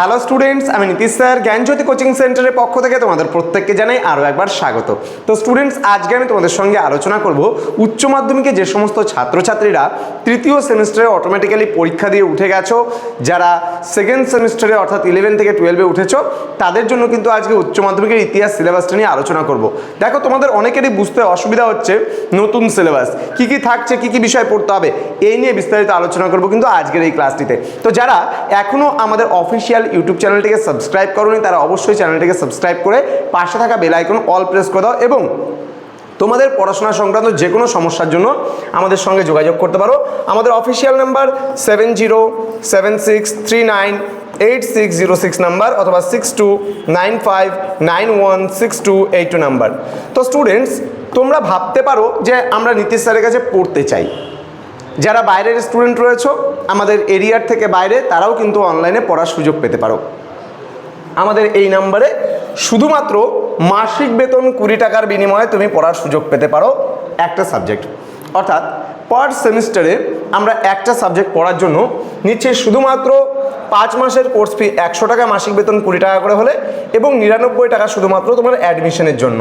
Hello students আমি Nitish sir, জ্ঞানজ্যোতি coaching সেন্টারের পক্ষ থেকে তোমাদের প্রত্যেককে জানাই আরও একবার স্বাগত। তো স্টুডেন্টস আজকে আমি তোমাদের সঙ্গে আলোচনা করব উচ্চ মাধ্যমিকে যে সমস্ত ছাত্রছাত্রীরা তৃতীয় সেমিস্টারে অটোমেটিক্যালি পরীক্ষা দিয়ে উঠে গেছো, যারা সেকেন্ড সেমিস্টারে অর্থাৎ ইলেভেন থেকে টুয়েলভে উঠেছো, তাদের জন্য কিন্তু আজকে উচ্চ মাধ্যমিকের ইতিহাস সিলেবাসটা নিয়ে আলোচনা করব। দেখো, তোমাদের অনেকেরই বুঝতে অসুবিধা হচ্ছে নতুন সিলেবাস কি কি থাকছে, কি কি বিষয় পড়তে হবে, এই নিয়ে বিস্তারিত আলোচনা করব কিন্তু আজকের এই ক্লাসটিতে তো যারা এখনও আমাদের অফিসিয়াল ইউটিউব চ্যানেলটিকে সাবস্ক্রাইব করোনি, তারা অবশ্যই চ্যানেলটিকে সাবস্ক্রাইব করে পাশে থাকা বেল আইকন অল প্রেস করে দাও এবং তোমাদের পড়াশোনা সংক্রান্ত যে কোনো সমস্যার জন্য আমাদের সঙ্গে যোগাযোগ করতে পারো। আমাদের official number seven zero seven six three nine eight six zero six number অথবা six two nine five nine one six two eight two number তো স্টুডেন্টস তোমরা ভাবতে পারো যে আমরা নীতিশ স্যারের কাছে পড়তে চাই। যারা বাইরের স্টুডেন্ট রয়েছে, আমাদের এরিয়ার থেকে বাইরে, তারাও কিন্তু অনলাইনে পড়ার সুযোগ পেতে পারো। আমাদের এই নাম্বারে শুধুমাত্র মাসিক বেতন কুড়ি টাকার বিনিময়ে তুমি পড়ার সুযোগ পেতে পারো একটা সাবজেক্ট অর্থাৎ পার সেমিস্টারে আমরা একটা সাবজেক্ট পড়ার জন্য নিচ্ছে শুধুমাত্র পাঁচ মাসের কোর্স ফি একশো টাকা মাসিক বেতন কুড়ি টাকা করে হলে এবং নিরানব্বই টাকা শুধুমাত্র তোমার অ্যাডমিশনের জন্য।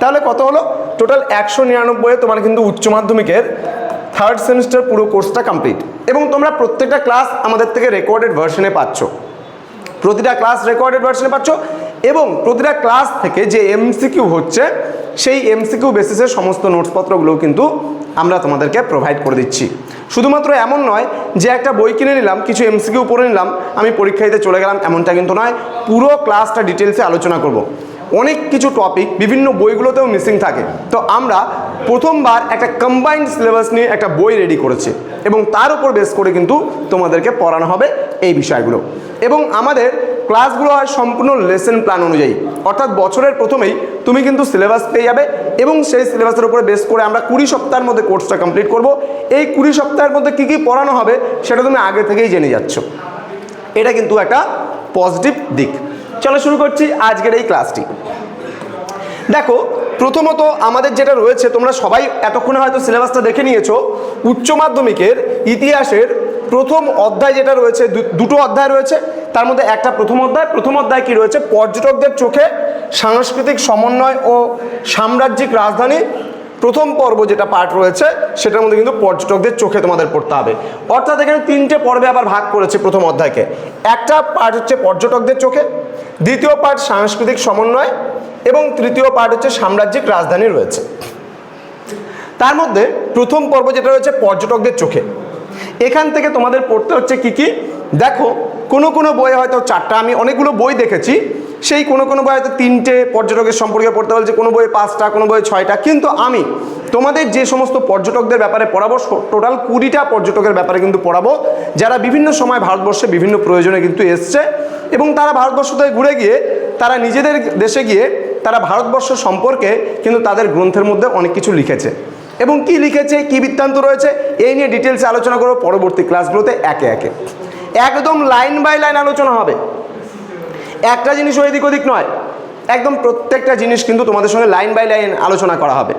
তাহলে কত হলো? টোটাল একশো নিরানব্বইয়ে তোমার কিন্তু উচ্চ মাধ্যমিকের থার্ড সেমিস্টার পুরো কোর্সটা কমপ্লিট এবং তোমরা প্রত্যেকটা ক্লাস আমাদের থেকে রেকর্ডেড ভার্সনে পাচ্ছ। প্রতিটা ক্লাস রেকর্ডেড ভার্সনে পাচ্ছ এবং প্রতিটা ক্লাস থেকে যে এমসিকিউ হচ্ছে, সেই এমসিকিউ বেসিসে সমস্ত নোটসপত্রগুলোও কিন্তু আমরা তোমাদেরকে প্রোভাইড করে দিচ্ছি। শুধুমাত্র এমন নয় যে একটা বই কিনে নিলাম, কিছু এমসিকিউ পড়ে নিলাম, আমি পরীক্ষা দিতে চলে গেলাম, এমনটা কিন্তু নয়। পুরো ক্লাসটা ডিটেলসে আলোচনা করব। অনেক কিছু টপিক বিভিন্ন বইগুলোতেও মিসিং থাকে। তো আমরা প্রথমবার একটা কম্বাইন্ড সিলেবাস নিয়ে একটা বই রেডি করেছি এবং তার উপর বেস করে কিন্তু তোমাদেরকে পড়ানো হবে এই বিষয়গুলো। এবং আমাদের ক্লাসগুলো হয় সম্পূর্ণ লেসন প্ল্যান অনুযায়ী। অর্থাৎ বছরের প্রথমেই তুমি কিন্তু সিলেবাস পেয়ে যাবে এবং সেই সিলেবাসের উপরে বেস করে আমরা কুড়ি সপ্তাহের মধ্যে কোর্সটা কমপ্লিট করব। এই কুড়ি সপ্তাহের মধ্যে কী কী পড়ানো হবে সেটা তুমি আগে থেকেই জেনে যাচ্ছ। এটা কিন্তু একটা পজিটিভ দিক। চলো শুরু করছি আজকের এই ক্লাসটি। দেখো, প্রথমত আমাদের যেটা রয়েছে, তোমরা সবাই এতক্ষণে হয়তো সিলেবাসটা দেখে নিয়েছো, উচ্চ মাধ্যমিকের ইতিহাসের প্রথম অধ্যায় যেটা রয়েছে দুটো অধ্যায় রয়েছে। তার মধ্যে একটা প্রথম অধ্যায় প্রথম অধ্যায় কি রয়েছে? পর্যটকদের চোখে সাংস্কৃতিক সমন্বয় ও সাম্রাজ্যিক রাজধানী। প্রথম পর্ব যেটা পার্ট রয়েছে, সেটার মধ্যে কিন্তু পর্যটকদের চোখে তোমাদের পড়তে হবে। অর্থাৎ এখানে তিনটে পর্বে আবার ভাগ করেছে প্রথম অধ্যায়কে। একটা পার্ট হচ্ছে পর্যটকদের চোখে দ্বিতীয় পার্ট সাংস্কৃতিক সমন্বয় এবং তৃতীয় পার্ট হচ্ছে সাম্রাজ্যিক রাজধানী রয়েছে। তার মধ্যে প্রথম পর্ব যেটা রয়েছে পর্যটকদের চোখে। এখান থেকে তোমাদের পড়তে হচ্ছে কি কি? দেখো, কোনো কোনো বইয়ে হয়তো চারটা, আমি অনেকগুলো বই দেখেছি, সেই কোনো কোনো বই হয়তো তিনটে পর্যটকের সম্পর্কে পড়তে বলছে, কোনো বইয়ে পাঁচটা, কোনো বই ছয়টা। কিন্তু আমি তোমাদের যে সমস্ত পর্যটকদের ব্যাপারে পড়াবো টোটাল কুড়িটা পর্যটকের ব্যাপারে কিন্তু পড়াবো, যারা বিভিন্ন সময় ভারতবর্ষে বিভিন্ন প্রয়োজনে কিন্তু এসছে। এবং তারা ভারতবর্ষ থেকে ঘুরে গিয়ে, তারা নিজেদের দেশে গিয়ে, তারা ভারতবর্ষ সম্পর্কে কিন্তু তাদের গ্রন্থের মধ্যে অনেক কিছু লিখেছে। এবং কি লিখেছে, কি বৃত্তান্ত রয়েছে, এই নিয়ে ডিটেলসে আলোচনা করব পরবর্তী ক্লাসগুলোতে একে একে। একদম লাইন বাই লাইন আলোচনা হবে। একটা জিনিস এদিক ওদিক নয়, একদম প্রত্যেকটা জিনিস কিন্তু তোমাদের সঙ্গে লাইন বাই লাইন আলোচনা করা হবে।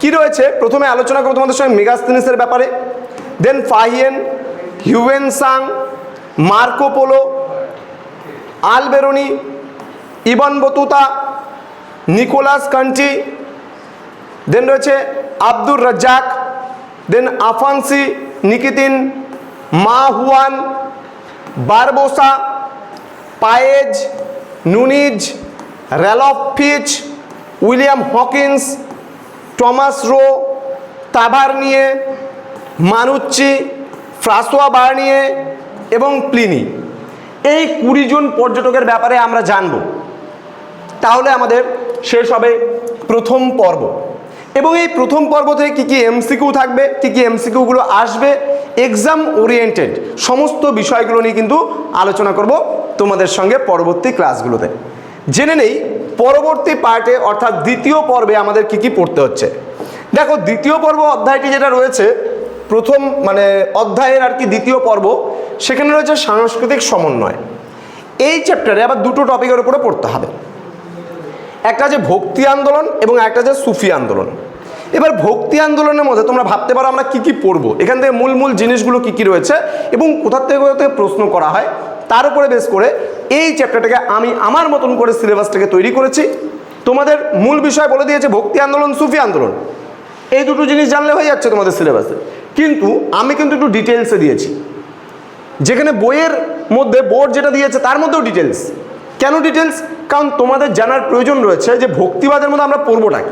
কি রয়েছে? প্রথমে আলোচনা করব তোমাদের সঙ্গে মেগাস্তিনিসের ব্যাপারে। Then Fahien, Hiuen Tsang, Marco Polo Alberuni, Ibn Battuta, Nicolo Conti then রয়েছে Abdur Razzaq then Afanasy, Nikitin, Ma Huan, Barbosa, Paes, Nuniz, Ralph Fitch, William Hawkins, Thomas Roe Tavernier Manucci, Francois Bernier এবং Pliny. এই কুড়ি জন পর্যটকের ব্যাপারে আমরা জানব। তাহলে আমাদের শেষ হবে প্রথম পর্ব। এবং এই প্রথম পর্ব থেকে কী কী এমসিকিউ থাকবে, কী কী এমসিকিউগুলো আসবে এক্সাম ওরিয়েন্টেড সমস্ত বিষয়গুলো নিয়ে কিন্তু আলোচনা করব তোমাদের সঙ্গে পরবর্তী ক্লাসগুলোতে। জেনে নেই, পরবর্তী পার্টে অর্থাৎ দ্বিতীয় পর্বে আমাদের কি কি পড়তে হচ্ছে। দেখো, দ্বিতীয় পর্ব অধ্যায়টি যেটা রয়েছে, প্রথম মানে অধ্যায়ের আর কি দ্বিতীয় পর্ব সেখানে রয়েছে সাংস্কৃতিক সমন্বয়। এই চ্যাপ্টারে আবার দুটো টপিকের উপরে পড়তে হবে। একটা যে ভক্তি আন্দোলন এবং একটা যে সুফি আন্দোলন। এবার ভক্তি আন্দোলনের মধ্যে তোমরা ভাবতে পারো আমরা কি কি পড়ব। এখান থেকে মূল মূল জিনিসগুলো কি কি রয়েছে এবং কোথার থেকে কোথা থেকে প্রশ্ন করা হয়, তার উপরে বেশ করে এই চ্যাপ্টারটাকে আমি আমার মতন করে সিলেবাসটাকে তৈরি করেছি। তোমাদের মূল বিষয় বলে দিয়েছে ভক্তি আন্দোলন, সুফি আন্দোলন। এই দুটো জিনিস জানলে হয়ে যাচ্ছে তোমাদের সিলেবাসে কিন্তু আমি কিন্তু একটু ডিটেলসে দিয়েছি। যেখানে বইয়ের মধ্যে বোর্ড যেটা দিয়েছে, তার মধ্যেও ডিটেলস কেন ডিটেলস কারণ তোমাদের জানার প্রয়োজন রয়েছে যে ভক্তিবাদের মধ্যে আমরা পড়বোটা কি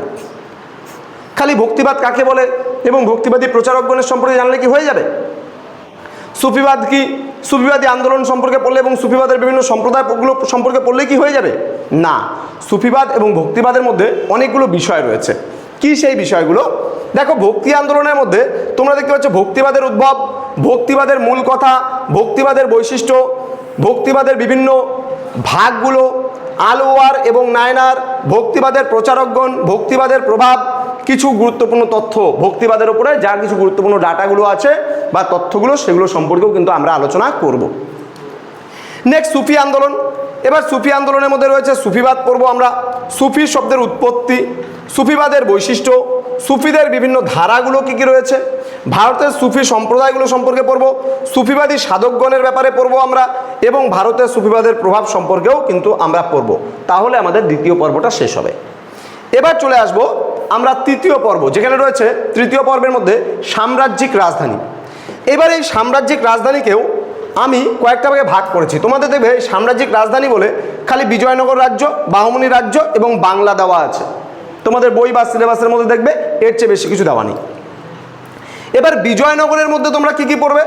খালি ভক্তিবাদ কাকে বলে এবং ভক্তিবাদী প্রচারকগণের সম্পর্কে জানলে কি হয়ে যাবে? সুফিবাদ কি? সুফিবাদী আন্দোলন সম্পর্কে পড়লে এবং সুফিবাদের বিভিন্ন সম্প্রদায়গুলো সম্পর্কে পড়লে কি হয়ে যাবে? না। সুফিবাদ এবং ভক্তিবাদের মধ্যে অনেকগুলো বিষয় রয়েছে। কি সেই বিষয়গুলো? দেখো, ভক্তি আন্দোলনের মধ্যে তোমরা দেখতে পাচ্ছ ভক্তিবাদের উদ্ভব। ভক্তিবাদের মূল কথা, ভক্তিবাদের বৈশিষ্ট্য, ভক্তিবাদের বিভিন্ন ভাগগুলো, আলোয়ার এবং নায়নার, ভক্তিবাদের প্রচারকগণ, ভক্তিবাদের প্রভাব, কিছু গুরুত্বপূর্ণ তথ্য। ভক্তিবাদের উপরে যা কিছু গুরুত্বপূর্ণ ডাটাগুলো আছে বা তথ্যগুলো, সেগুলো সম্পর্কেও কিন্তু আমরা আলোচনা করব। নেক্সট সুফি আন্দোলন। এবার সুফি আন্দোলনের মধ্যে রয়েছে সুফিবাদ পড়ব আমরা। সুফি শব্দের উৎপত্তি, সুফিবাদের বৈশিষ্ট্য সুফিদের বিভিন্ন ধারাগুলো কী কী রয়েছে? ভারতের সুফি সম্প্রদায়গুলো সম্পর্কে পড়ব, সুফিবাদী সাধকগণের ব্যাপারে পড়ব আমরা, এবং ভারতের সুফিবাদের প্রভাব সম্পর্কেও কিন্তু আমরা পড়ব। তাহলে আমাদের দ্বিতীয় পর্বটা শেষ হবে। এবার চলে আসব আমরা তৃতীয় পর্ব, যেখানে রয়েছে তৃতীয় পর্বের মধ্যে সাম্রাজ্যিক রাজধানী। এবার এই সাম্রাজ্যিক রাজধানীকেও আমি কয়েকটা ভাগে ভাগ করেছি। তোমাদের দেখবে সাম্রাজ্যিক রাজধানী বলে খালি বিজয়নগর রাজ্য, বাহমনি রাজ্য এবং বাংলা দেওয়া আছে। তোমাদের বই বা সিলেবাসের মধ্যে দেখবে এর চেয়ে বেশি কিছু দেওয়া নেই। এবার বিজয়নগরের মধ্যে তোমরা কি কি পড়বে?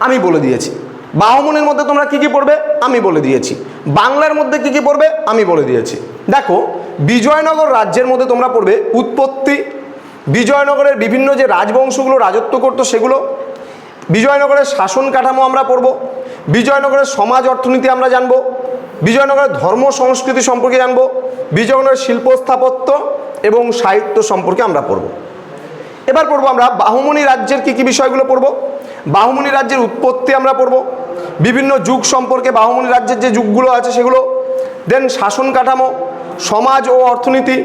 আমি বলে দিয়েছি। বাহমনের মধ্যে তোমরা কি কি পড়বে? আমি বলে দিয়েছি। বাংলার মধ্যে কি কি পড়বে? আমি বলে দিয়েছি। দেখো, বিজয়নগর রাজ্যের মধ্যে তোমরা পড়বে উৎপত্তি। বিজয়নগরের বিভিন্ন যে রাজবংশগুলো রাজত্ব করতো সেগুলো। বিজয়নগরের শাসন কাঠামো আমরা পড়ব। বিজয়নগরের সমাজ অর্থনীতি আমরা জানব। বিজয়নগরের ধর্ম সংস্কৃতি সম্পর্কে জানব, বিজয়নগরের শিল্প স্থাপত্য এবং সাহিত্য সম্পর্কে আমরা পড়ব। এবার পড়ব আমরা বাহুমনি রাজ্যের কি কি বিষয়গুলো পড়ব, বাহুমনি রাজ্যের উৎপত্তি আমরা পড়ব, বিভিন্ন যুগ সম্পর্কে বাহুমনি রাজ্যের যে যুগগুলো আছে সেগুলো দেন শাসন কাঠামো, সমাজ ও অর্থনীতি,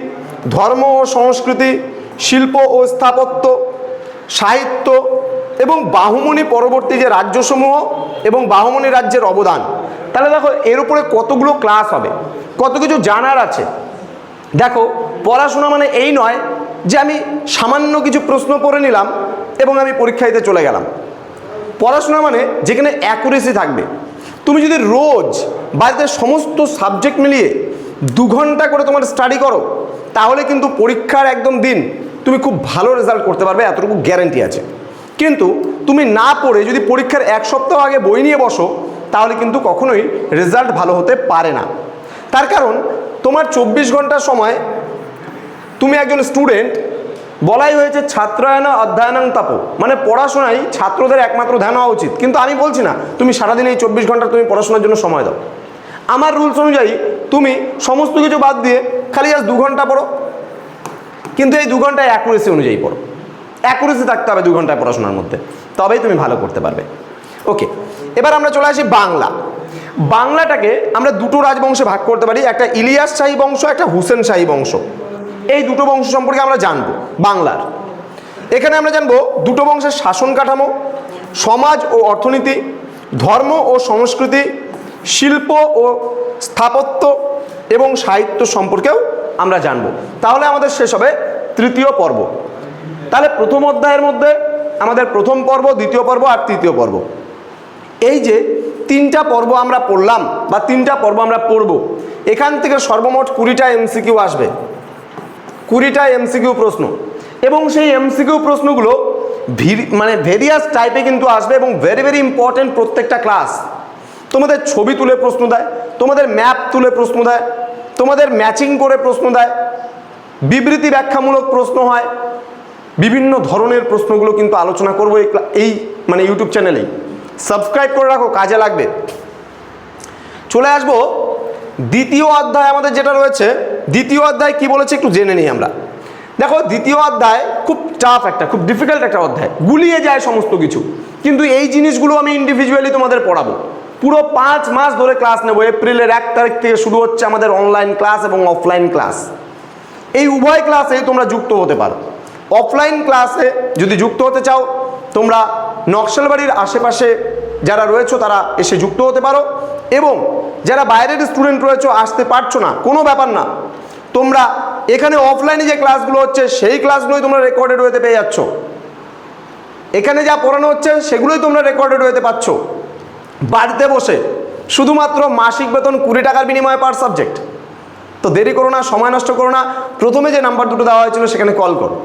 ধর্ম ও সংস্কৃতি, শিল্প ও স্থাপত্য, সাহিত্য এবং বাহুমনি পরবর্তী যে রাজ্যসমূহ এবং বাহুমনি রাজ্যের অবদান। তাহলে দেখো, এর উপরে কতগুলো ক্লাস হবে? কত কিছু জানার আছে? দেখো, পড়াশোনা মানে এই নয় যে আমি সামান্য কিছু প্রশ্ন পড়ে নিলাম এবং আমি পরীক্ষা দিতে চলে গেলাম। পড়াশোনা মানে যেখানে অ্যাকুরেসি থাকবে। তুমি যদি রোজ বাড়িতে সমস্ত সাবজেক্ট মিলিয়ে দু ঘণ্টা করে তোমার স্টাডি করো, তাহলে কিন্তু পরীক্ষার একদম দিন তুমি খুব ভালো রেজাল্ট করতে পারবে, এতটুকু গ্যারেন্টি আছে। কিন্তু তুমি না পড়ে যদি পরীক্ষার এক সপ্তাহ আগে বই নিয়ে বসো তাহলে কিন্তু কখনোই রেজাল্ট ভালো হতে পারে না। তার কারণ, তোমার চব্বিশ ঘণ্টার সময় তুমি একজন স্টুডেন্ট বলাই হয়েছে ছাত্রায়ন, অধ্যয়নাং, তাপ। মানে পড়াশোনাই ছাত্রদের একমাত্র ধ্যান হওয়া উচিত। কিন্তু আমি বলছি না, তুমি সারাদিন এই চব্বিশ ঘণ্টা তুমি পড়াশোনার জন্য সময় দাও। আমার রুলস অনুযায়ী তুমি সমস্ত কিছু বাদ দিয়ে খালি আজ দু ঘণ্টা পড়ো। কিন্তু এই দু ঘন্টায় অ্যাকুরেসি অনুযায়ী পড়ো। অ্যাকুরেসি থাকতে হবে দু ঘন্টায় পড়াশোনার মধ্যে। তবেই তুমি ভালো করতে পারবে। ওকে এবার আমরা চলে আসি বাংলা। বাংলাটাকে আমরা দুটো রাজবংশে ভাগ করতে পারি, একটা ইলিয়াস শাহী বংশ, একটা হুসেন শাহী বংশ। এই দুটো বংশ সম্পর্কে আমরা জানব, বাংলার। এখানে আমরা জানব দুটো বংশের শাসন কাঠামো, সমাজ ও অর্থনীতি, ধর্ম ও সংস্কৃতি, শিল্প ও স্থাপত্য এবং সাহিত্য সম্পর্কেও আমরা জানব। তাহলে আমাদের শেষ হবে তৃতীয় পর্ব। তাহলে প্রথম অধ্যায়ের মধ্যে আমাদের প্রথম পর্ব, দ্বিতীয় পর্ব আর তৃতীয় পর্ব। এই যে তিনটা পর্ব আমরা পড়লাম বা তিনটা পর্ব আমরা পড়ব, এখান থেকে সর্বমোট কুড়িটা এমসিকিউ আসবে। কুড়িটা এমসিকিউ প্রশ্ন। এবং সেই এমসিকিউ প্রশ্নগুলো মানে ভেরিয়াস টাইপে কিন্তু আসবে এবং ভেরি ভেরি ইম্পর্টেন্ট প্রত্যেকটা ক্লাস তোমাদের ছবি তুলে প্রশ্ন দেয়, তোমাদের ম্যাপ তুলে প্রশ্ন দেয়, তোমাদের ম্যাচিং করে প্রশ্ন দেয়। বিবৃতি ব্যাখ্যামূলক প্রশ্ন হয়। বিভিন্ন ধরনের প্রশ্নগুলো কিন্তু আলোচনা করব এই মানে ইউটিউব চ্যানেলেই সাবস্ক্রাইব করে রাখো, কাজে লাগবে। চলে আসব, দ্বিতীয় অধ্যায় আমাদের যেটা রয়েছে। দ্বিতীয় অধ্যায় কি বলেছে একটু জেনে নিই আমরা। দেখো, দ্বিতীয় অধ্যায় খুব টাফ একটা, খুব ডিফিকাল্ট একটা অধ্যায়। গুলিয়ে যায় সমস্ত কিছু। কিন্তু এই জিনিসগুলো আমি ইন্ডিভিজুয়ালি তোমাদের পড়াবো। পুরো পাঁচ মাস ধরে ক্লাস নেব। এপ্রিলের এক তারিখ থেকে শুরু হচ্ছে আমাদের অনলাইন ক্লাস এবং অফলাইন ক্লাস এই উভয় ক্লাসে তোমরা যুক্ত হতে পারো। অফলাইন ক্লাসে যদি যুক্ত হতে চাও, তোমরা নকশালবাড়ির আশেপাশে যারা রয়েছে, তারা এসে যুক্ত হতে পারো। এবং যারা বাইরের স্টুডেন্ট রয়েছে, আসতে পারছ না, কোনো ব্যাপার না। তোমরা এখানে অফলাইনে যে ক্লাসগুলো হচ্ছে, সেই ক্লাসগুলোই তোমরা রেকর্ডেড হতে পেয়ে যাচ্ছ। এখানে যা পড়ানো হচ্ছে, সেগুলোই তোমরা রেকর্ডেড হতে পারছ বাড়িতে বসে শুধুমাত্র মাসিক বেতন কুড়ি টাকার বিনিময়ে পার সাবজেক্ট তো দেরি করো না, সময় নষ্ট করো না। প্রথমে যে নাম্বার দুটো দেওয়া হয়েছিল, সেখানে কল করো।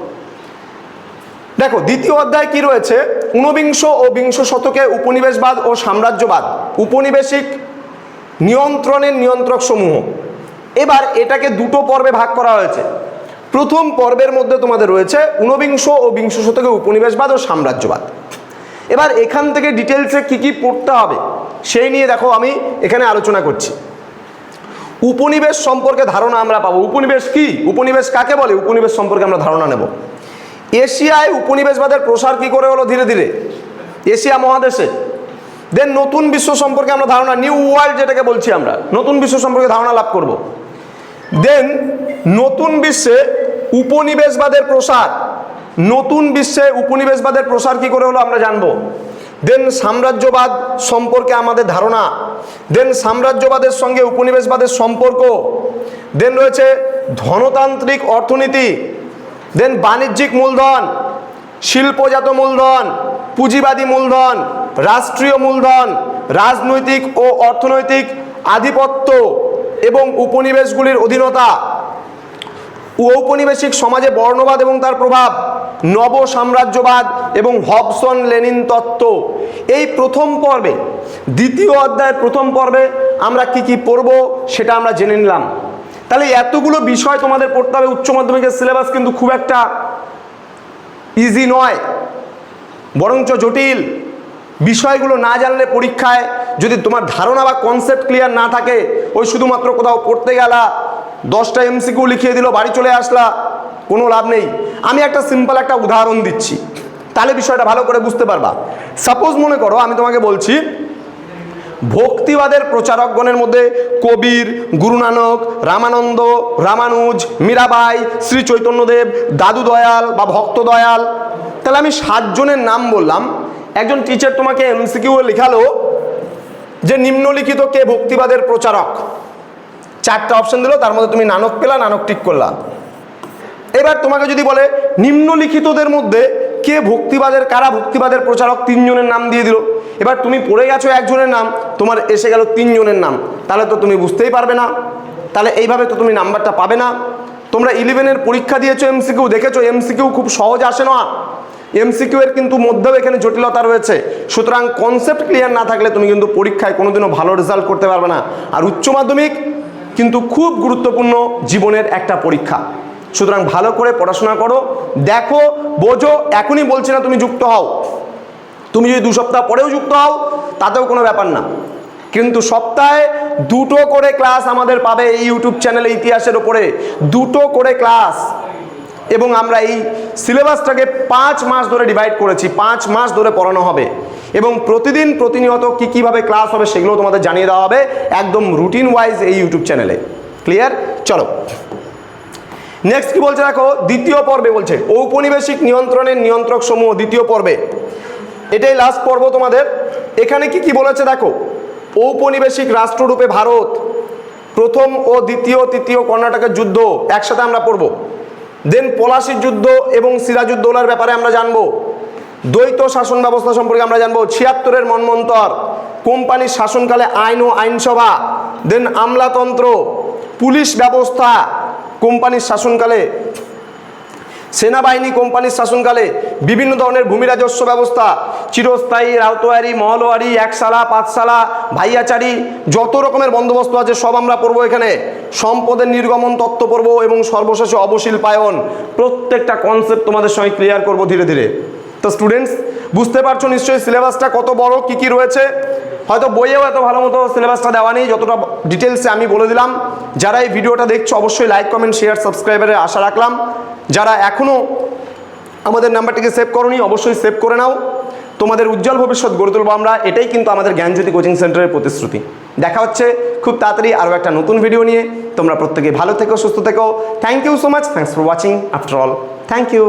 দেখো, দ্বিতীয় অধ্যায় কি রয়েছে? ঊনবিংশ ও বিংশ শতকে উপনিবেশবাদ ও সাম্রাজ্যবাদ, উপনিবেশিক নিয়ন্ত্রণের নিয়ন্ত্রক সমূহ এবার এটাকে দুটো পর্বে ভাগ করা হয়েছে। প্রথম পর্বের মধ্যে তোমাদের রয়েছে ঊনবিংশ ও বিংশ শতকে উপনিবেশবাদ ও সাম্রাজ্যবাদ। এবার এখান থেকে ডিটেলসে কি কি পড়তে হবে, সেই নিয়ে দেখো আমি এখানে আলোচনা করছি। উপনিবেশ সম্পর্কে ধারণা আমরা পাবো। উপনিবেশ কি? উপনিবেশ কাকে বলে? উপনিবেশ সম্পর্কে আমরা ধারণা নেব। এশিয়ায় উপনিবেশবাদের প্রসার কি করে হলো ধীরে ধীরে? এশিয়া মহাদেশে। দেন নতুন বিশ্ব সম্পর্কে আমরা ধারণা নিউ ওয়ার্ল্ড যেটাকে বলছি আমরা, নতুন বিশ্ব সম্পর্কে ধারণা লাভ করব। দেন নতুন বিশ্বে উপনিবেশবাদের প্রসার, নতুন বিশ্বে উপনিবেশবাদের প্রসার কি করে হলো আমরা জানব। দেন সাম্রাজ্যবাদ সম্পর্কে আমাদের ধারণা দেন সাম্রাজ্যবাদের সঙ্গে উপনিবেশবাদের সম্পর্ক দেন রয়েছে ধনতান্ত্রিক অর্থনীতি দেন বাণিজ্যিক মূলধন শিল্পজাত মূলধন পুঁজিবাদী মূলধন রাষ্ট্রীয় মূলধন রাজনৈতিক ও অর্থনৈতিক আধিপত্য এবং উপনিবেশগুলির অধীনতা ঔপনিবেশিক সমাজে বর্ণবাদ এবং তার প্রভাব, নব সাম্রাজ্যবাদ এবং হবসন লেনিন তত্ত্ব। এই প্রথম পর্বে, দ্বিতীয় অধ্যায়ের প্রথম পর্বে আমরা কি কি পড়ব সেটা আমরা জেনে নিলাম। তাহলে এতগুলো বিষয় তোমাদের পড়তে হবে, উচ্চ মাধ্যমিকের সিলেবাস কিন্তু খুব একটা ইজি নয়। বরঞ্চ জটিল। বিষয়গুলো না জানলে পরীক্ষায় যদি তোমার ধারণা বা কনসেপ্ট ক্লিয়ার না থাকে, ওই শুধুমাত্র কোথাও পড়তে গেলা, দশটা এমসিকিউ লিখিয়ে দিল, বাড়ি চলে আসলা, কোনো লাভ নেই। আমি একটা সিম্পল একটা উদাহরণ দিচ্ছি। তাহলে বিষয়টা ভালো করে বুঝতে পারবা। সাপোজ মনে করো, আমি তোমাকে বলছি ভক্তিবাদের প্রচারকগণের মধ্যে কবির গুরু নানক রামানন্দ, রামানুজ, মীরাবাই, শ্রী চৈতন্যদেব, দাদু দয়াল বা ভক্ত দয়াল। তাহলে আমি সাতজনের নাম বললাম। একজন টিচার তোমাকে এমসিকিউ লেখালো যে নিম্নলিখিত কে ভক্তিবাদের প্রচারক। চারটা অপশন দিল, তার মধ্যে তুমি নানক পেলা, নানক টিক করলা। এবার তোমাকে যদি বলে, নিম্নলিখিতদের মধ্যে কে ভক্তিবাদের, কারা ভক্তিবাদের প্রচারক, তিনজনের নাম দিয়ে দিল। এবার তুমি পড়ে গেছো একজনের নাম, তোমার এসে গেল তিনজনের নাম। তাহলে তো তুমি বুঝতেই পারবে না। তাহলে এইভাবে তো তুমি নাম্বারটা পাবে না। তোমরা ইলেভেনের পরীক্ষা দিয়েছ এমসিকিউ দেখেছ এমসিকিউ খুব সহজ আসে না। এমসিকিউ এর কিন্তু মধ্যেও এখানে জটিলতা রয়েছে। সুতরাং কনসেপ্ট ক্লিয়ার না থাকলে তুমি কিন্তু পরীক্ষায় কোনোদিনও ভালো রেজাল্ট করতে পারবে না। আর উচ্চ মাধ্যমিক কিন্তু খুব গুরুত্বপূর্ণ জীবনের একটা পরীক্ষা। সুতরাং ভালো করে পড়াশোনা করো। দেখো, বোঝো, এখনই বলছি না তুমি যুক্ত হও। তুমি যদি দু সপ্তাহ পরেও যুক্ত হও, তাতেও কোনো ব্যাপার না। কিন্তু সপ্তাহে দুটো করে ক্লাস আমাদের পাবে এই ইউটিউব চ্যানেলে ইতিহাসের ওপরে। দুটো করে ক্লাস। এবং আমরা এই সিলেবাসটাকে পাঁচ মাস ধরে ডিভাইড করেছি, পাঁচ মাস ধরে পড়ানো হবে। এবং প্রতিদিন প্রতিনিয়ত কী কীভাবে ক্লাস হবে সেগুলো তোমাদের জানিয়ে দেওয়া হবে একদম রুটিন ওয়াইজ এই ইউটিউব চ্যানেলে। ক্লিয়ার চলো। নেক্সট কি বলছে দেখো? দ্বিতীয় পর্বে বলছে, ঔপনিবেশিক নিয়ন্ত্রণের নিয়ন্ত্রক সমূহ, দ্বিতীয় পর্বে। এটাই লাস্ট পর্ব তোমাদের। এখানে কি কি বলেছে দেখো? ঔপনিবেশিক রাষ্ট্ররূপে ভারত, প্রথম ও দ্বিতীয়, তৃতীয় কর্ণাটকের যুদ্ধ একসাথে আমরা পড়ব। দেন পলাশির যুদ্ধ এবং সিরাজউদ্দৌলার ব্যাপারে আমরা জানব। দ্বৈত শাসন ব্যবস্থা সম্পর্কে আমরা জানব। ছিয়াত্তরের মনমন্তর, কোম্পানির শাসনকালে আইন ও আইনসভা দেন আমলাতন্ত্র, পুলিশ ব্যবস্থা, কোম্পানির শাসনকালে সেনাবাহিনী কোম্পানির শাসনকালে বিভিন্ন ধরনের ভূমি রাজস্ব ব্যবস্থা, চিরস্থায়ী রাউতোয়ারি মহলোয়ারি একশালা পাঁচসালা ভাইয়াচারি, যত রকমের বন্দোবস্ত আছে সব আমরা পড়ব এখানে। সম্পদের নির্গমন তত্ত্ব পড়ব এবং সর্বশেষে অবশিল্পায়ন। প্রত্যেকটা কনসেপ্ট তোমাদের সঙ্গে ক্লিয়ার করব ধীরে ধীরে। তো স্টুডেন্টস বুঝতে পারছ নিশ্চয়ই সিলেবাসটা কত বড়, কি কি রয়েছে? হয়তো বইয়েও এত ভালো মতো সিলেবাসটা দেওয়া নেই, যতটা ডিটেলসে আমি বলে দিলাম। যারা এই ভিডিওটা দেখছ, অবশ্যই লাইক কমেন্ট শেয়ার সাবস্ক্রাইবারের আশা রাখলাম। যারা এখনও আমাদের নাম্বারটিকে সেভ করনি, অবশ্যই সেভ করে নাও। তোমাদের উজ্জ্বল ভবিষ্যৎ গড়ে তুলবো আমরা। এটাই কিন্তু আমাদের জ্ঞানজ্যোতি কোচিং সেন্টারের প্রতিশ্রুতি। দেখা হচ্ছে খুব তাড়াতাড়ি আরও একটা নতুন ভিডিও নিয়ে। তোমরা প্রত্যেকে ভালো থেকো, সুস্থ থেকো। Thank you so much thanks for watching after all thank you